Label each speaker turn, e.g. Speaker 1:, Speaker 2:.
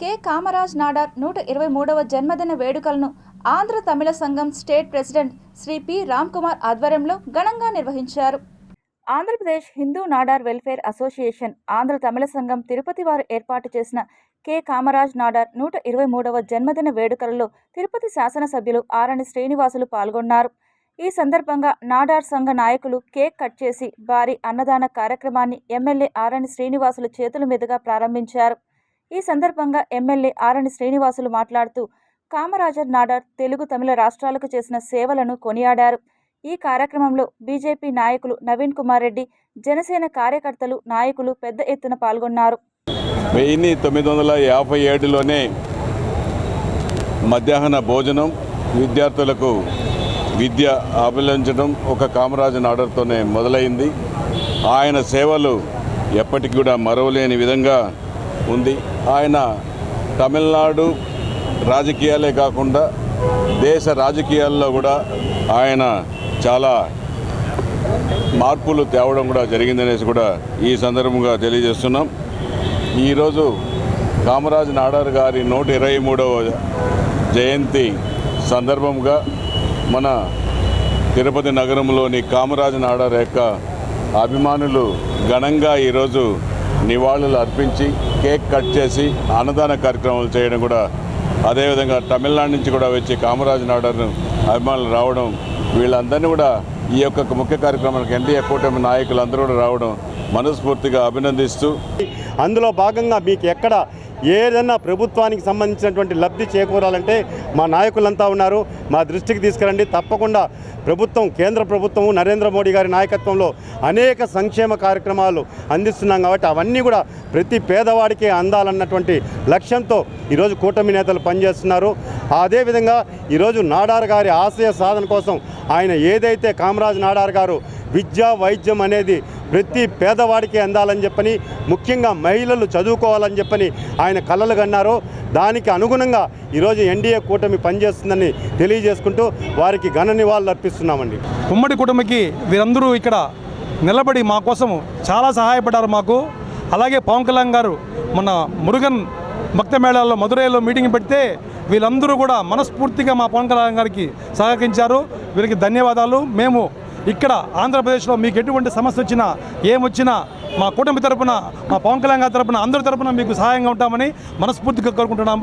Speaker 1: K. Kamaraj Nadar నూట ఇరవై మూడవ జన్మదిన వేడుకలను Andhra Tamil Sangham state president Shri P. Ram Kumar ఆధ్వర్యంలో ఘనంగా నిర్వహించారు. ఆంధ్రప్రదేశ్ హిందూ నాడార్ వెల్ఫేర్ అసోసియేషన్ ఆంధ్ర తమిళ సంఘం తిరుపతి వారు ఏర్పాటు చేసిన కె. కామరాజ్ నాడార్ నూట ఇరవై మూడవ జన్మదిన వేడుకలలో తిరుపతి శాసనసభ్యులు ఆరణి శ్రీనివాసులు పాల్గొన్నారు. ఈ సందర్భంగా నాడార్ సంఘ నాయకులు కేక్ కట్ చేసి భారీ అన్నదాన కార్యక్రమాన్ని ఎమ్మెల్యే ఆరణి శ్రీనివాసులు చేతుల మీదుగా ప్రారంభించారు. ఈ సందర్భంగా ఎమ్మెల్యే ఆరణి శ్రీనివాసులు మాట్లాడుతూ కామరాజర్ నాడార్ తెలుగు తమిళ రాష్ట్రాలకు చేసిన సేవలను కొనియాడారు. ఈ కార్యక్రమంలో బీజేపీ నాయకులు నవీన్ కుమార్ రెడ్డి జనసేన కార్యకర్తలు నాయకులు పెద్ద ఎత్తున పాల్గొన్నారు.
Speaker 2: వెయ్యి తొమ్మిది వందల యాభై ఏడులోనే మధ్యాహ్న భోజనం విద్యార్థులకు విద్య అభిలంచడం ఒక కామరాజు నాడర్తోనే మొదలైంది. ఆయన సేవలు ఎప్పటికి కూడా మరవలేని విధంగా ఉంది. ఆయన తమిళనాడు రాజకీయాలే కాకుండా దేశ రాజకీయాల్లో కూడా ఆయన చాలా మార్పులు తేవడం కూడా జరిగిందనేసి కూడా ఈ సందర్భంగా తెలియజేస్తున్నాం. ఈరోజు కామరాజు నాడార్ గారి నూట ఇరవై మూడవ జయంతి సందర్భంగా మన తిరుపతి నగరంలోని కామరాజు నాడార్ యొక్క అభిమానులు ఘనంగా ఈరోజు నివాళులు అర్పించి కేక్ కట్ చేసి అన్నదాన కార్యక్రమాలు చేయడం కూడా అదేవిధంగా తమిళనాడు నుంచి కూడా వచ్చి కామరాజు నాడర్ను అభిమానులు రావడం వీళ్ళందరినీ కూడా ఈ యొక్క ముఖ్య కార్యక్రమానికి ఎన్డీఏ కూటమి నాయకులు అందరూ కూడా రావడం మనస్ఫూర్తిగా అభినందిస్తూ
Speaker 3: అందులో భాగంగా మీకు ఎక్కడ ఏదైనా ప్రభుత్వానికి సంబంధించినటువంటి లబ్ధి చేకూరాలంటే మా నాయకులంతా ఉన్నారు. మా దృష్టికి తీసుకురండి. తప్పకుండా ప్రభుత్వం కేంద్ర ప్రభుత్వం నరేంద్ర మోడీ గారి నాయకత్వంలో అనేక సంక్షేమ కార్యక్రమాలు అందిస్తున్నాం కాబట్టి అవన్నీ కూడా ప్రతి పేదవాడికి అందాలన్నటువంటి లక్ష్యంతో ఈరోజు కూటమి నేతలు పనిచేస్తున్నారు. అదేవిధంగా ఈరోజు నాడార్ గారి ఆశయ సాధన కోసం ఆయన ఏదైతే కామరాజ్ నాడార్ గారు విద్య వైద్యం అనేది ప్రతి పేదవాడికి అందాలని చెప్పని ముఖ్యంగా మహిళలు చదువుకోవాలని చెప్పని ఆయన కలలు కన్నారో దానికి అనుగుణంగా ఈరోజు ఎన్డీఏ కూటమి పనిచేస్తుందని తెలియజేసుకుంటూ వారికి ఘన నివాళులు అర్పిస్తున్నామండి.
Speaker 4: ఉమ్మడి కుటుంబకి వీరందరూ ఇక్కడ నిలబడి మా కోసం చాలా సహాయపడ్డారు మాకు. అలాగే పవన్ కళ్యాణ్ గారు మన మురుగన్ భక్త మేళాల్లో మధురైలో మీటింగ్ పెడితే వీళ్ళందరూ కూడా మనస్ఫూర్తిగా మా పవన్ కళ్యాణ్ గారికి సహకరించారు. వీరికి ధన్యవాదాలు. మేము ఇక్కడ ఆంధ్రప్రదేశ్లో మీకు ఎటువంటి సమస్య వచ్చినా ఏమొచ్చినా మా కూటమి తరపున మా పవన్ కళ్యాణ్ గారి తరపున అందరి తరపున మీకు సహాయంగా ఉంటామని మనస్ఫూర్తిగా కోరుకుంటున్నాము.